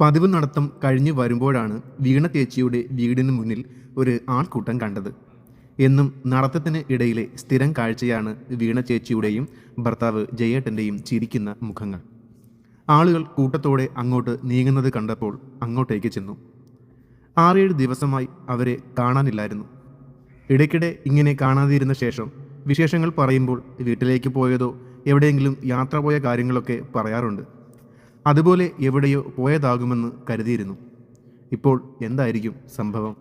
പതിവ് നടത്തം കഴിഞ്ഞു വരുമ്പോഴാണ് വീണ ചേച്ചിയുടെ വീടിന് മുന്നിൽ ഒരു ആൾക്കൂട്ടം കണ്ടത്. എന്നും നടത്തത്തിന് ഇടയിലെ സ്ഥിരം കാഴ്ചയാണ് വീണ ചേച്ചിയുടെയും ഭർത്താവ് ജയേട്ടന്റെയും ചിരിക്കുന്ന മുഖങ്ങൾ. ആളുകൾ കൂട്ടത്തോടെ അങ്ങോട്ട് നീങ്ങുന്നത് കണ്ടപ്പോൾ അങ്ങോട്ടേക്ക് ചെന്നു. ആറേഴ് ദിവസമായി അവരെ കാണാനില്ലായിരുന്നു. ഇടയ്ക്കിടെ ഇങ്ങനെ കാണാതിരുന്ന ശേഷം വിശേഷങ്ങൾ പറയുമ്പോൾ വീട്ടിലേക്ക് പോയതോ എവിടെയെങ്കിലും യാത്ര പോയ കാര്യങ്ങളൊക്കെ പറയാറുണ്ട്. അതുപോലെ എവിടെയോ പോയതാകുമെന്ന് കരുതിയിരുന്നു. ഇപ്പോൾ എന്തായിരിക്കും സംഭവം?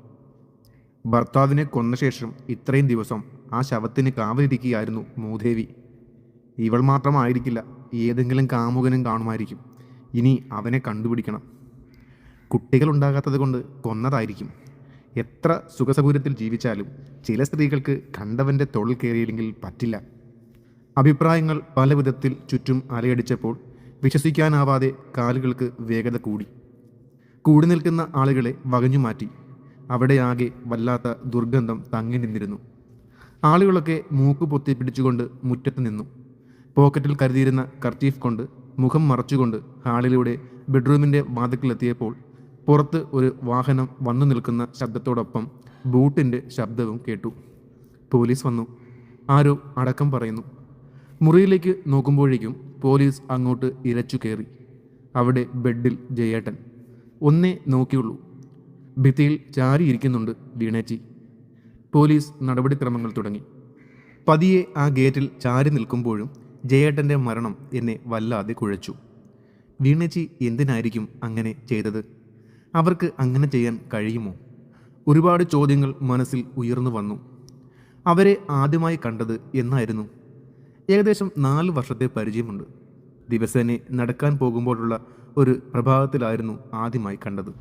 ഭർത്താവിനെ കൊന്ന ശേഷം ഇത്രയും ദിവസം ആ ശവത്തിന് കാവലിരിക്കുകയായിരുന്നു മൂദേവി. ഇവൾ മാത്രമായിരിക്കില്ല ഏതെങ്കിലും കാമുകനും കാണുമായിരിക്കും. ഇനി അവനെ കണ്ടുപിടിക്കണം. കുട്ടികളുണ്ടാകാത്തത് കൊണ്ട് കൊന്നതായിരിക്കും. എത്ര സുഖസൗകര്യത്തിൽ ജീവിച്ചാലും ചില സ്ത്രീകൾക്ക് കണ്ടവന്റെ തൊഴിൽ കയറിയില്ലെങ്കിൽ പറ്റില്ല. അഭിപ്രായങ്ങൾ പല വിധത്തിൽ ചുറ്റും അലയടിച്ചപ്പോൾ വിശ്വസിക്കാനാവാതെ കാലുകൾക്ക് വേഗത കൂടി. കൂടി നിൽക്കുന്ന ആളുകളെ വകഞ്ഞു മാറ്റി. അവിടെയാകെ വല്ലാത്ത ദുർഗന്ധം തങ്ങി നിന്നിരുന്നു. ആളുകളൊക്കെ മൂക്ക് പൊത്തി പിടിച്ചുകൊണ്ട് മുറ്റത്ത് നിന്നു. പോക്കറ്റിൽ കരുതിയിരുന്ന കർച്ചീഫ് കൊണ്ട് മുഖം മറച്ചുകൊണ്ട് ഹാളിലൂടെ ബെഡ്റൂമിന്റെ വാതിക്കലെത്തിയപ്പോൾ പുറത്ത് ഒരു വാഹനം വന്നു നിൽക്കുന്ന ശബ്ദത്തോടൊപ്പം ബൂട്ടിന്റെ ശബ്ദവും കേട്ടു. പോലീസ് വന്നു. ആരോ അടക്കം പറയുന്നു. മുറിയിലേക്ക് നോക്കുമ്പോഴേക്കും പോലീസ് അങ്ങോട്ട് ഇരച്ചു കയറി. അവിടെ ബെഡിൽ ജയേട്ടൻ. ഒന്നേ നോക്കിയുള്ളൂ. ഭിത്തിയിൽ ചാരിയിരിക്കുന്നുണ്ട് വീണേച്ചി. പോലീസ് നടപടിക്രമങ്ങൾ തുടങ്ങി. പതിയെ ആ ഗേറ്റിൽ ചാരി നിൽക്കുമ്പോഴും ജയേട്ടന്റെ മരണം എന്നെ വല്ലാതെ കുഴച്ചു. വീണേച്ചി എന്തിനായിരിക്കും അങ്ങനെ ചെയ്തത്? അവർക്ക് അങ്ങനെ ചെയ്യാൻ കഴിയുമോ? ഒരുപാട് ചോദ്യങ്ങൾ മനസ്സിൽ ഉയർന്നു വന്നു. അവരെ ആദ്യമായി കണ്ടത് എന്നായിരുന്നു ഏകദേശം നാല് വർഷത്തെ പരിചയമുണ്ട്. ദിവസേന നടക്കാൻ പോകുമ്പോഴുള്ള ഒരു പ്രഭാതത്തിലായിരുന്നു ആദ്യമായി കണ്ടത്.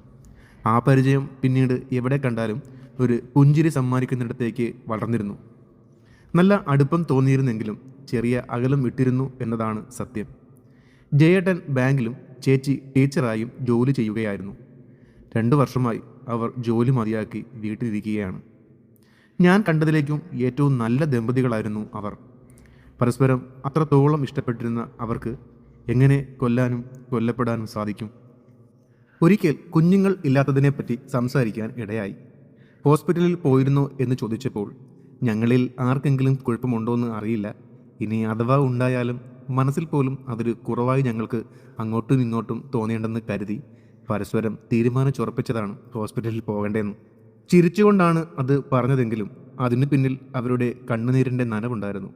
ആ പരിചയം പിന്നീട് എവിടെ കണ്ടാലും ഒരു പുഞ്ചിരി സമ്മാനിക്കുന്നിടത്തേക്ക് വളർന്നിരുന്നു. നല്ല അടുപ്പം തോന്നിയിരുന്നെങ്കിലും ചെറിയ അകലം വിട്ടിരുന്നു എന്നതാണ് സത്യം. ജയേട്ടൻ ബാങ്കിലും ചേച്ചി ടീച്ചറായും ജോലി ചെയ്യുകയായിരുന്നു. രണ്ടു വർഷമായി അവർ ജോലി മതിയാക്കി വീട്ടിലിരിക്കുകയാണ്. ഞാൻ കണ്ടതിലേക്കും ഏറ്റവും നല്ല ദമ്പതികളായിരുന്നു അവർ. പരസ്പരം അത്രത്തോളം ഇഷ്ടപ്പെട്ടിരുന്ന അവർക്ക് എങ്ങനെ കൊല്ലാനും കൊല്ലപ്പെടാനും സാധിക്കും? ഒരിക്കൽ കുഞ്ഞുങ്ങൾ ഇല്ലാത്തതിനെപ്പറ്റി സംസാരിക്കാൻ ഇടയായി. ഹോസ്പിറ്റലിൽ പോയിരുന്നോ എന്ന് ചോദിച്ചപ്പോൾ ഞങ്ങളിൽ ആർക്കെങ്കിലും കുഴപ്പമുണ്ടോ എന്ന് അറിയില്ല. ഇനി അഥവാ ഉണ്ടായാലും മനസ്സിൽ പോലും അതൊരു കുറവായി ഞങ്ങൾക്ക് അങ്ങോട്ടും ഇങ്ങോട്ടും തോന്നേണ്ടെന്ന് കരുതി പരസ്പരം തീരുമാനിച്ചുറപ്പിച്ചതാണ് ഹോസ്പിറ്റലിൽ പോകേണ്ടതെന്ന്. ചിരിച്ചുകൊണ്ടാണ് അത് പറഞ്ഞതെങ്കിലും അതിനു പിന്നിൽ അവരുടെ കണ്ണുനീരിന്റെ നനവുണ്ടായിരുന്നു.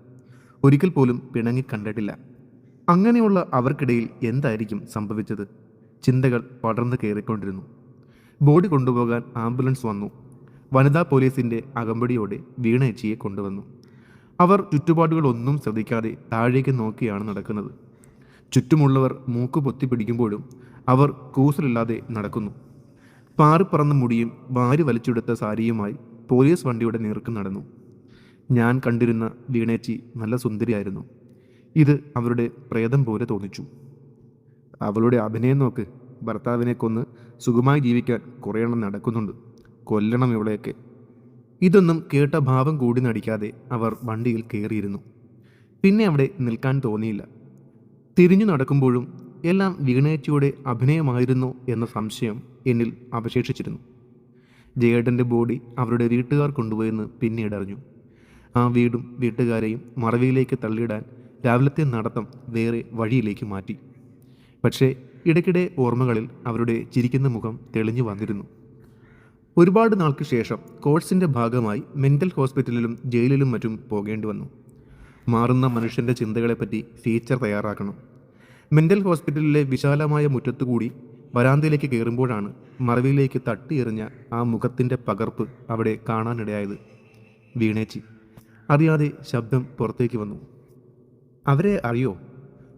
ഒരിക്കൽ പോലും പിണങ്ങി കണ്ടിട്ടില്ല. അങ്ങനെയുള്ള അവർക്കിടയിൽ എന്തായിരിക്കും സംഭവിച്ചത്? ചിന്തകൾ പടർന്നു കയറിക്കൊണ്ടിരുന്നു. ബോഡി കൊണ്ടുപോകാൻ ആംബുലൻസ് വന്നു. വനിതാ പോലീസിന്റെ അകമ്പടിയോടെ വീണേച്ചിയെ കൊണ്ടുവന്നു. അവർ ചുറ്റുപാടുകളൊന്നും ശ്രദ്ധിക്കാതെ താഴേക്ക് നോക്കിയാണ് നടക്കുന്നത്. ചുറ്റുമുള്ളവർ മൂക്ക് പൊത്തി പിടിക്കുമ്പോഴും അവർ കൂസലില്ലാതെ നടക്കുന്നു. പാറിപ്പറന്ന മുടിയും വാരി വലിച്ചെടുത്ത സാരിയുമായി പോലീസ് വണ്ടിയുടെ നേർക്ക് നടന്നു. ഞാൻ കണ്ടിരുന്ന വീണേച്ചി നല്ല സുന്ദരിയായിരുന്നു. ഇത് അവരുടെ പ്രേതം പോലെ തോന്നിച്ചു. അവളുടെ അഭിനയം നോക്ക്. ഭർത്താവിനെ കൊന്ന് സുഖമായി ജീവിക്കാൻ കുറേയെണ്ണം നടക്കുന്നുണ്ട്. കൊല്ലണം ഇവളെയൊക്കെ. ഇതൊന്നും കേട്ട ഭാവം കൂടി നടിക്കാതെ അവർ വണ്ടിയിൽ കയറിയിരുന്നു പിന്നെ അവിടെ നിൽക്കാൻ തോന്നിയില്ല. തിരിഞ്ഞു നടക്കുമ്പോഴും എല്ലാം വീണേച്ചിയുടെ അഭിനയമായിരുന്നു എന്ന സംശയം എന്നിൽ അവശേഷിച്ചിരുന്നു. ജയേട്ടന്റെ ബോഡി അവരുടെ വീട്ടുകാർ കൊണ്ടുപോയെന്ന് പിന്നീട് അറിഞ്ഞു ആ വീടും വീട്ടുകാരെയും മറവിയിലേക്ക് തള്ളിയിടാൻ രാവിലത്തെ നടത്തം വേറെ വഴിയിലേക്ക് മാറ്റി. പക്ഷേ ഇടയ്ക്കിടെ ഓർമ്മകളിൽ അവരുടെ ചിരിക്കുന്ന മുഖം തെളിഞ്ഞു വന്നിരുന്നു. ഒരുപാട് നാൾക്ക് ശേഷം കോഴ്സിന്റെ ഭാഗമായി മെന്റൽ ഹോസ്പിറ്റലിലും ജയിലിലും മറ്റും പോകേണ്ടി വന്നു. മാറുന്ന മനുഷ്യന്റെ ചിന്തകളെപ്പറ്റി ഫീച്ചർ തയ്യാറാക്കണം. മെന്റൽ ഹോസ്പിറ്റലിലെ വിശാലമായ മുറ്റത്തുകൂടി വരാന്തയിലേക്ക് കയറുമ്പോഴാണ് മറവിയിലേക്ക് തട്ടിയെറിഞ്ഞ ആ മുഖത്തിന്റെ പകർപ്പ് അവിടെ കാണാനിടയായത്. വീണേച്ചി അറിയാതെ ശബ്ദം പുറത്തേക്ക് വന്നു. അവരെ അറിയോ?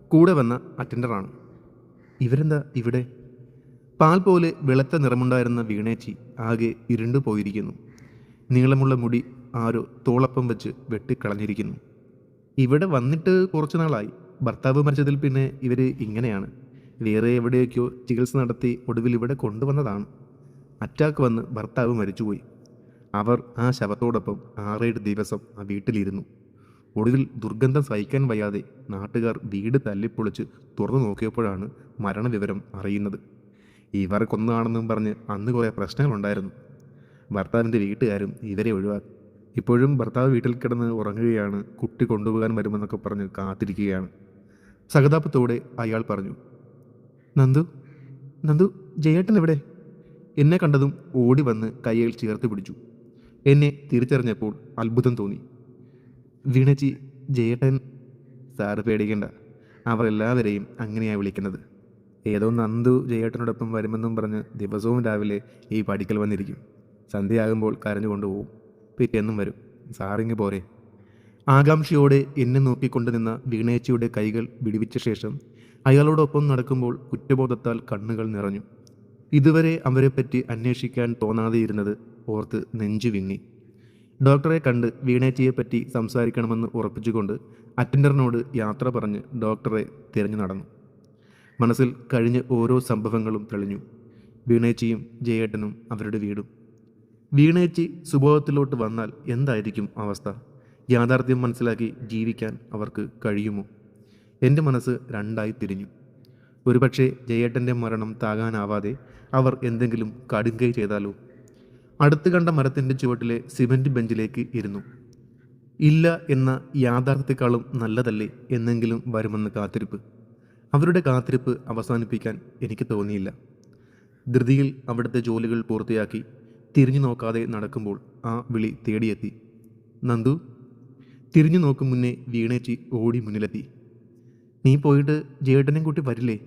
കൂടെ വന്ന അറ്റൻഡറാണ്. ഇവരെന്താ ഇവിടെ? പാൽ പോലെ വെളുത്ത നിറമുണ്ടായിരുന്ന വീണേച്ചി ആകെ ഇരുണ്ടു പോയിരിക്കുന്നു. നീളമുള്ള മുടി ആരോ തോളപ്പം വെച്ച് വെട്ടിക്കളഞ്ഞിരിക്കുന്നു. ഇവിടെ വന്നിട്ട് കുറച്ചു നാളായി. ഭർത്താവ് മരിച്ചതിൽ പിന്നെ ഇവർ ഇങ്ങനെയാണ്. വേറെ എവിടെയൊക്കെയോ ചികിത്സ നടത്തി ഒടുവിൽ ഇവിടെ കൊണ്ടുവന്നതാണ്. അറ്റാക്ക് വന്ന് ഭർത്താവ് മരിച്ചുപോയി. അവർ ആ ശവത്തോടൊപ്പം ആറേഴ് ദിവസം ആ വീട്ടിലിരുന്നു. ഒടുവിൽ ദുർഗന്ധം സഹിക്കാൻ വയ്യാതെ നാട്ടുകാർ വീട് തല്ലിപ്പൊളിച്ച് തുറന്നു നോക്കിയപ്പോഴാണ് മരണവിവരം അറിയുന്നത്. ഇവർക്കൊന്നാണെന്നും പറഞ്ഞ് അന്ന് കുറേ പ്രശ്നങ്ങളുണ്ടായിരുന്നു. ഭർത്താവിന്റെ വീട്ടുകാരും ഇവരെ ഒഴിവാക്കി. ഇപ്പോഴും ഭർത്താവ് വീട്ടിൽ കിടന്ന് ഉറങ്ങുകയാണ് കുട്ടി കൊണ്ടുപോകാൻ വരുമെന്നൊക്കെ പറഞ്ഞ് കാത്തിരിക്കുകയാണ്. സഹതാപത്തോടെ അയാൾ പറഞ്ഞു നന്ദു നന്ദു ജയേട്ടൻ എവിടെ? എന്നെ കണ്ടതും ഓടി വന്ന് കയ്യിൽ ചേർത്ത് പിടിച്ചു. എന്നെ തിരിച്ചറിഞ്ഞപ്പോൾ അത്ഭുതം തോന്നി. വീണച്ചി ജയേട്ടൻ സാറ് പേടിക്കണ്ട. അവർ എല്ലാവരെയും അങ്ങനെയാണ് വിളിക്കുന്നത്. ഏതോ നന്ദു ജയേട്ടനോടൊപ്പം വരുമെന്നും പറഞ്ഞ് ദിവസവും രാവിലെ ഈ പഠിക്കൽ വന്നിരിക്കും. സന്ധ്യയാകുമ്പോൾ കരഞ്ഞു കൊണ്ടുപോകും പിറ്റേന്നും വരും. സാറിങ്ങ് പോരെ. ആകാംക്ഷയോടെ എന്നെ നോക്കിക്കൊണ്ടു നിന്ന വീണേച്ചിയുടെ കൈകൾ വിടിവിച്ച ശേഷം അയാളോടൊപ്പം നടക്കുമ്പോൾ കുറ്റബോധത്താൽ കണ്ണുകൾ നിറഞ്ഞു. ഇതുവരെ അവരെപ്പറ്റി അന്വേഷിക്കാൻ തോന്നാതെയിരുന്നത് ഓർത്ത് നെഞ്ചു വിങ്ങി. ഡോക്ടറെ കണ്ട് വീണേച്ചിയെപ്പറ്റി സംസാരിക്കണമെന്ന് ഉറപ്പിച്ചുകൊണ്ട് അറ്റൻഡറിനോട് യാത്ര പറഞ്ഞ് ഡോക്ടറെ തിരഞ്ഞു നടന്നു. മനസ്സിൽ കഴിഞ്ഞ ഓരോ സംഭവങ്ങളും തെളിഞ്ഞു. വീണേച്ചിയും ജയേട്ടനും അവരുടെ വീടും. വീണേച്ചി സുബോധത്തിലോട്ട് വന്നാൽ എന്തായിരിക്കും അവസ്ഥ? യാഥാർത്ഥ്യം മനസ്സിലാക്കി ജീവിക്കാൻ അവർക്ക് കഴിയുമോ? എന്റെ മനസ്സ് രണ്ടായി തിരിഞ്ഞു. ഒരുപക്ഷെ ജയേട്ടന്റെ മരണം താങ്ങാനാവാതെ അവർ എന്തെങ്കിലും കടുങ്കൈ ചെയ്താലോ? അടുത്ത് കണ്ട മരത്തിന്റെ ചുവട്ടിലെ സിമന്റ് ബെഞ്ചിലേക്ക് ഇരുന്നു. ഇല്ല എന്ന യാഥാർത്ഥ്യത്തെക്കാളും നല്ലതല്ലേ എന്നെങ്കിലും വരുമെന്ന് കാത്തിരിപ്പ്. അവരുടെ കാത്തിരിപ്പ് അവസാനിപ്പിക്കാൻ എനിക്ക് തോന്നിയില്ല. ധൃതിയിൽ അവിടുത്തെ ജോലികൾ പൂർത്തിയാക്കി തിരിഞ്ഞു നോക്കാതെ നടക്കുമ്പോൾ ആ വിളി തേടിയെത്തി. നന്ദു തിരിഞ്ഞു നോക്കും മുന്നേ വീണേച്ചി ഓടി മുന്നിലെത്തി. നീ പോയിട്ട് ജേട്ടനെയും കൂട്ടി വരില്ലേ?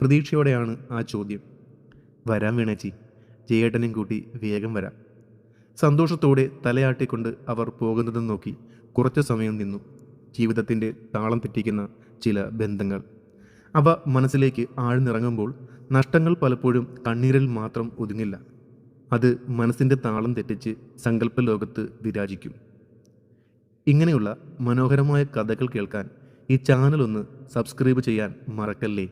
പ്രതീക്ഷയോടെയാണ് ആ ചോദ്യം. വരാം വീണേച്ചി. ജയേട്ടനെയും കൂട്ടി വേഗം വരാം. സന്തോഷത്തോടെ തലയാട്ടിക്കൊണ്ട് അവർ പോകുന്നതും നോക്കി കുറച്ച് സമയം നിന്നു. ജീവിതത്തിന്റെ താളം തെറ്റിക്കുന്ന ചില ബന്ധങ്ങൾ. അവ മനസ്സിലേക്ക് ആഴ്ന്നിറങ്ങുമ്പോൾ നഷ്ടങ്ങൾ പലപ്പോഴും കണ്ണീരിൽ മാത്രം ഒതുങ്ങില്ല. അത് മനസ്സിന്റെ താളം തെറ്റിച്ച് സങ്കല്പ ലോകത്ത് വിരാജിക്കും. ഇങ്ങനെയുള്ള മനോഹരമായ കഥകൾ കേൾക്കാൻ ഈ ചാനൽ ഒന്ന് സബ്സ്ക്രൈബ് ചെയ്യാൻ മറക്കല്ലേ?